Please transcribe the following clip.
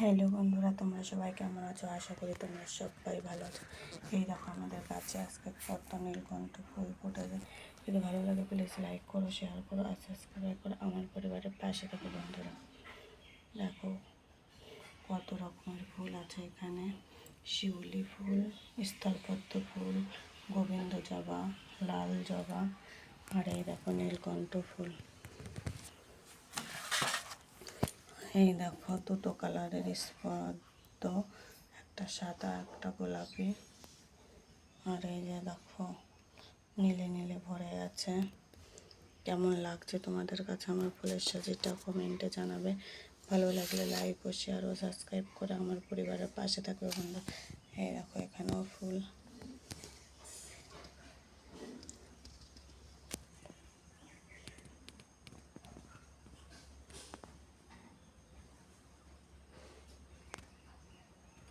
Hello বন্ধুরা, তোমরা সবাই কেমন আছো? আশা করি তোমরা সবাই ভালো আছো। এই দেখো আমাদের কাছে আজকে কত নীলকণ্ঠ ফুল ফুটেছে। যদি ভালো লাগে প্লিজ লাইক করো শেয়ার করো আর সাবস্ক্রাইব করো আমার পরিবারের পাশে থাকো বন্ধুরা। দেখো কত রকমের ফুল আছে এখানে। শিউলি ফুল, স্থলপদ্ম ফুল, গোবিন্দ জবা, লাল জবা আর এই দেখো নীলকণ্ঠ ফুল। এই দেখো, দুটো কালারের স্পদ্ম একটা সাদা, একটা গোলাপি। আর এই যে দেখো, নীলে নীলে ভরে আছে। কেমন লাগছে তোমাদের কাছে আমার ফুলের সাজিটা কমেন্টে জানাবে। ভালো লাগলে লাইক ও শেয়ার ও সাবস্ক্রাইব করে আমার পরিবারের পাশে থাকবে বন্ধু এই দেখো, এখানেও ফুল।